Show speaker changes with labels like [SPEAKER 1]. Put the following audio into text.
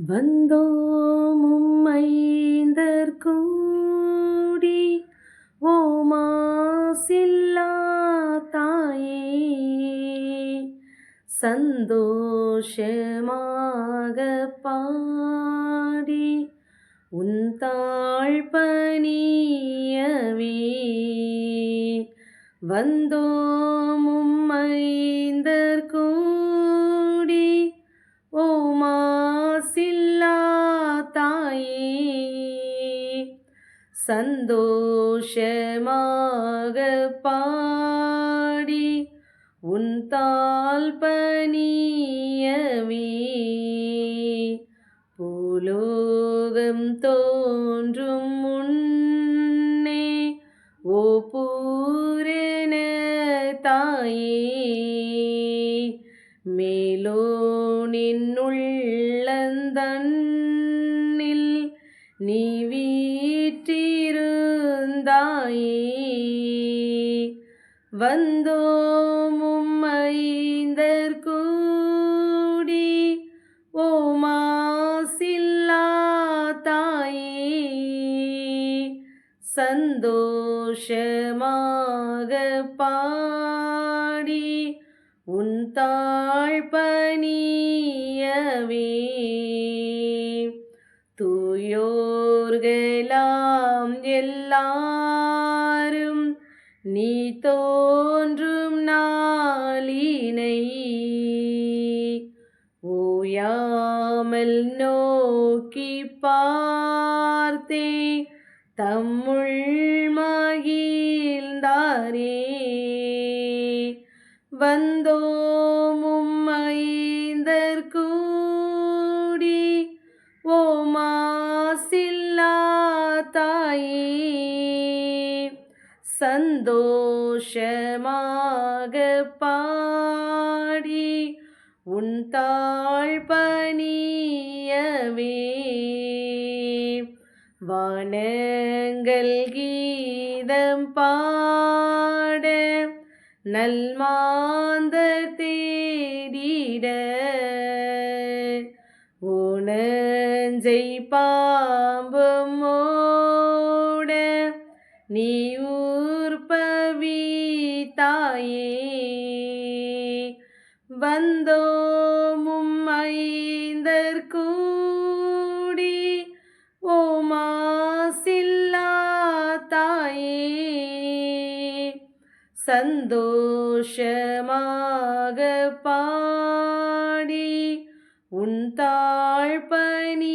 [SPEAKER 1] வந்தோமும் ஐந்தர் கூடி ஓமாசில்லா தாயே சந்தோஷமாக பாடி உன் தாழ் பணியவே வந்தோமும் ஐந்தர் கூடி சந்தோஷமாக பாடி உன் தாள் பணியவே. பூலோகம் தோன்றும் முன்னே ஓ பூரண தாயே மேலோ நின்னுள்ளந்தன் நீ வீற்றிருந்தாயே. வந்தோம் ஐந்தர் கூடி ஓமாசில்லா தாயே. சந்தோஷமாக பாடி உன் தாழ் பணியவே எல்லாரும் நீ தோன்றும் நாளினை ஓயாமல் நோக்கி பார்த்தே தம்முள் மகிழ்ந்தாரே. வந்தோமும் ஐந்தர் தாயே சந்தோஷமாக பாடி உன் தாழ் பணியவே வானங்கள் கீதம் பாட நல்மாந்த தேடிட. உணஞ்சை பாம்பும் மூட நீ ஊர்பவி தாயே வந்தோமும் ஐந்தர் கூடி ஓமாசில்லா தாயே சந்தோஷமாக பாடி உன் தாழ் பணியவே